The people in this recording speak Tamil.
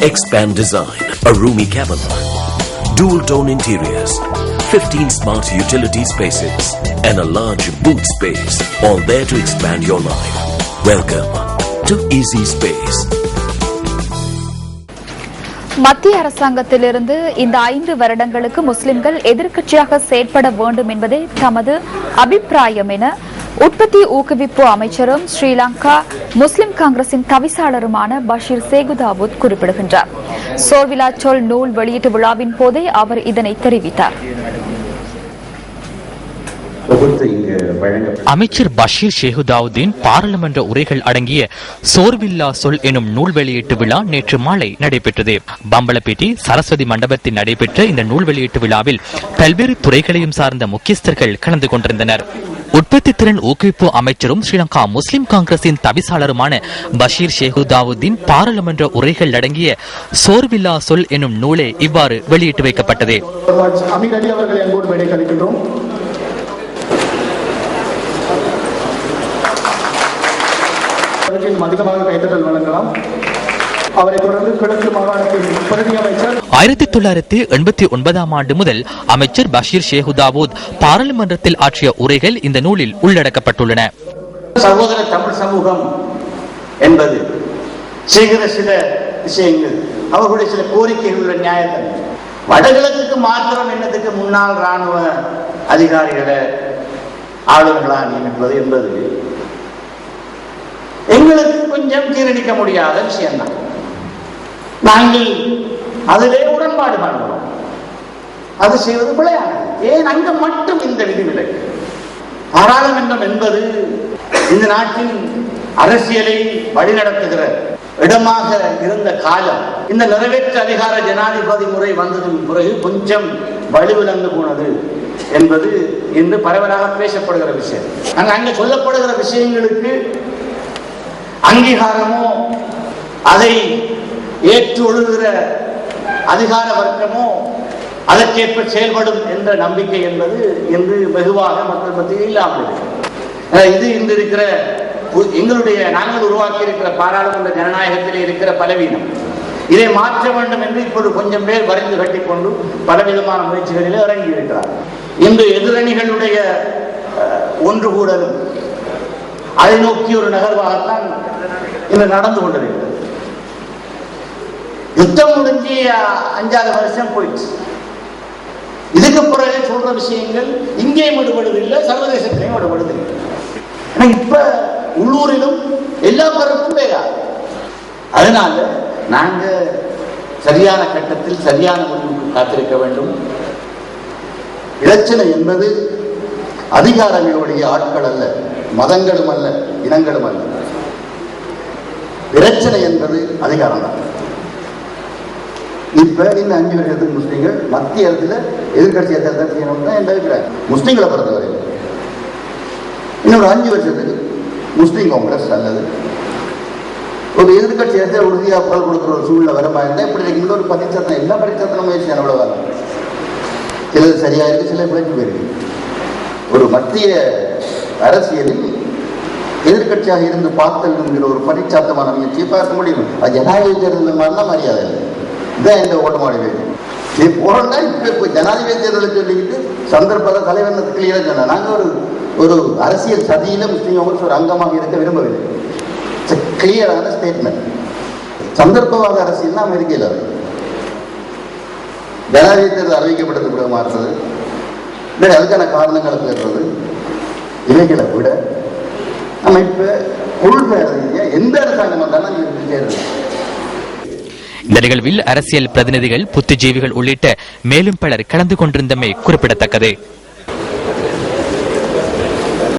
Expand Design, a roomy cabin, dual tone interiors, 15 smart utility spaces, and a large boot space, all there to expand your life. Welcome to Easy Space. மத்திய அரசாங்கத்திலிருந்து இந்த ஐந்து வருடங்களுக்கு முஸ்லிம்கள் எதிர்க்கட்சியாக செயற்பட வேண்டும் என்பதே தமது அபிப்பிராயம் என உற்பத்தி ஊக்குவிப்பு அமைச்சரும் ஸ்ரீலங்கா முஸ்லிம் காங்கிரசின் தவிசாளருமான பஷீர் சேகுதாவுத் குறிப்பிடுகின்றார். சோர்விலா சொல் நூல் வெளியீட்டு விழாவின் போதே அவர் இதனை தெரிவித்தார். அமைச்சர் பஷீர் ஷேகுதாவுதீன் பாராளுமன்ற உரைகள் அடங்கிய சோர்வில்லா சொல் எனும் நூல் வெளியீட்டு விழா நேற்று மாலை நடைபெற்றது. பம்பலப்பேட்டி சரஸ்வதி மண்டபத்தில் நடைபெற்ற இந்த நூல் வெளியீட்டு விழாவில் பல்வேறு துறைகளையும் சார்ந்த முக்கியஸ்தர்கள் கலந்து கொண்டிருந்தனர். உற்பத்தி திறன் ஊக்குவிப்பு அமைச்சரும் ஸ்ரீலங்கா முஸ்லிம் காங்கிரசின் தவிசாளருமான பஷீர் ஷேகுதாவுதீன் பாராளுமன்ற உரைகள் அடங்கிய சோர்வில்லா சொல் எனும் நூலே இவ்வாறு வெளியிட்டு வைக்கப்பட்டது. அவற்றில் அதிகமாக கைத்தட்டல் வழங்கலாம். அவரை தொடர்ந்து கிழக்கு மாகாணத்தின் பிரதி அமைச்சர் ஆயிரத்தி தொள்ளாயிரத்தி எண்பத்தி ஒன்பதாம் ஆண்டு முதல் அமைச்சர் பஷீர் ஷேகுதாவூத் பாராளுமன்றத்தில் ஆற்றிய உரைகள் இந்த நூலில் உள்ளடக்கப்பட்டுள்ளன. சகோதர தமிழ் சமூகம் என்பது செய்கிற சில விஷயங்கள் அவர்களுடைய சில கோரிக்கைகள் உள்ள நியாயத்தன்மை வடகிழக்குக்கு மாத்திரம் என்னத்துக்கு முன்னாள் ராணுவ அதிகாரிகளை ஆளுநர்களா நியமிப்பது என்பது எங்களுக்கு கொஞ்சம் ஜீரணிக்க முடியாத விஷயம்தான். நாங்கள் அதிலே உடன்பாடு காண்கிறோம் அது செய்வது பிழையானது. ஏன் அங்க மட்டும் இந்த விதிவிலக்கு பாராளுமன்றம் என்பது இந்த நாட்டின் அரசியலை வழிநடத்துகிற இடமாக இருந்த காலம். இந்த நிறைவேற்று அதிகார ஜனாதிபதி முறை வந்ததன் பிறகு கொஞ்சம் வலுவிழந்து போனது என்பது இன்று பரவலாக பேசப்படுகிற விஷயம். அங்க அங்க சொல்லப்படுகிற விஷயங்களுக்கு அங்கீகாரமோ அதை ஏற்று ஒழுகிற அதிகார வர்க்கமோ அதற்கேற்ப செயல்படும் என்ற நம்பிக்கை என்பது இன்று வெகுவாக மக்கள் மத்தியில் இல்லாமல் இது இன்று இருக்கிற எங்களுடைய நாங்கள் உருவாக்கி இருக்கிற பாராளுமன்ற ஜனநாயகத்தில் இருக்கிற பலவீனம். இதை மாற்ற வேண்டும் என்று இப்போது கொஞ்சம் பேர் வரைந்து கட்டிக்கொண்டு பலவிதமான முயற்சிகளிலே இறங்கி இருக்கிறார் இன்று எதிரணிகளுடைய ஒன்று கூடலும் அதை நோக்கி ஒரு நகர்வாகத்தான் இன்று நடந்து கொண்டிருக்கிறது. யுத்தம் முடிஞ்சு அஞ்சாறு வருஷம் போயிடுச்சு. இதுக்கு பிறகு சொல்ற விஷயங்கள் இங்கேயும் விடுபடுவதில்லை சர்வதேசத்திலையும் விடுபடுவதில்லை. ஆனால் இப்ப உள்ளூரிலும் எல்லா பிறப்பும் வேகா அதனால நாங்க சரியான கட்டத்தில் சரியான முடிவுக்கு காத்திருக்க வேண்டும். இலச்சனை என்பது அதிகாரங்களுடைய ஆட்கள் அல்ல மதங்களும் அல்ல இனங்களும் அல்ல. பிரச்சனை என்பது அதிகாரம் தான் இப்ப இந்த அஞ்சு வருஷத்துக்கு முஸ்லீம்கள் மத்திய இடத்துல எதிர்கட்சியை தேர்தல் செய்யணும் தான் என் அபிப்பிராயம். முஸ்லீம்களை பொறுத்தவரை. இன்னொரு அஞ்சு வருஷத்துக்கு முஸ்லீம் காங்கிரஸ் அல்லது ஒரு எதிர்கட்சி அரசியல் உறுதியாக குரல் கொடுக்குற ஒரு சூழ்நிலை வரமா இருந்தால் இப்படி இன்னொரு பரிச்சத்தனம் எல்லா பரிச்சத்தன முயற்சி அவ்வளோ வரும் சிலது சரியாயிருக்கு சில பிழைச்சு போயிருக்கு. ஒரு மத்திய அரசியலில் எதிர்க்கட்சியாக இருந்து பார்த்தல் என்கிற ஒரு பரிச்சாத்தமான முயற்சியை பார்க்க முடியும். அது ஜனாதிபதி தேர்தல் மாதிரிலாம் மரியாதை இல்லை. இதான் இந்த ஓட்டமாடி வேலை. இது போறோம்னா இப்போ இப்போ ஜனாதிபதி தேர்தலை சொல்லிக்கிட்டு சந்தர்ப்பத தலைவர் கிளியராக சொன்ன நாங்கள் ஒரு ஒரு அரசியல் சதியில் முஸ்லீம் காங்கிரஸ் ஒரு அங்கமாக இருக்க விரும்பவில்லை. கிளியரான ஸ்டேட்மெண்ட் சந்தர்ப்பவாத அரசியல் அமெரிக்கையில் அது. ஜனாதிபதி தேர்தல் அறிவிக்கப்பட்டது கூட மாறுறது. இல்லை அதுக்கான காரணங்களை பேசுறது. இவைகளை விட அமைப்பு எந்த அரசாங்கம் வந்தாலும் இந்த நிகழ்வில் அரசியல் பிரதிநிதிகள் புத்திஜீவிகள் உள்ளிட்ட மேலும் பலர் கலந்து கொண்டிருந்தமை குறிப்பிடத்தக்கது.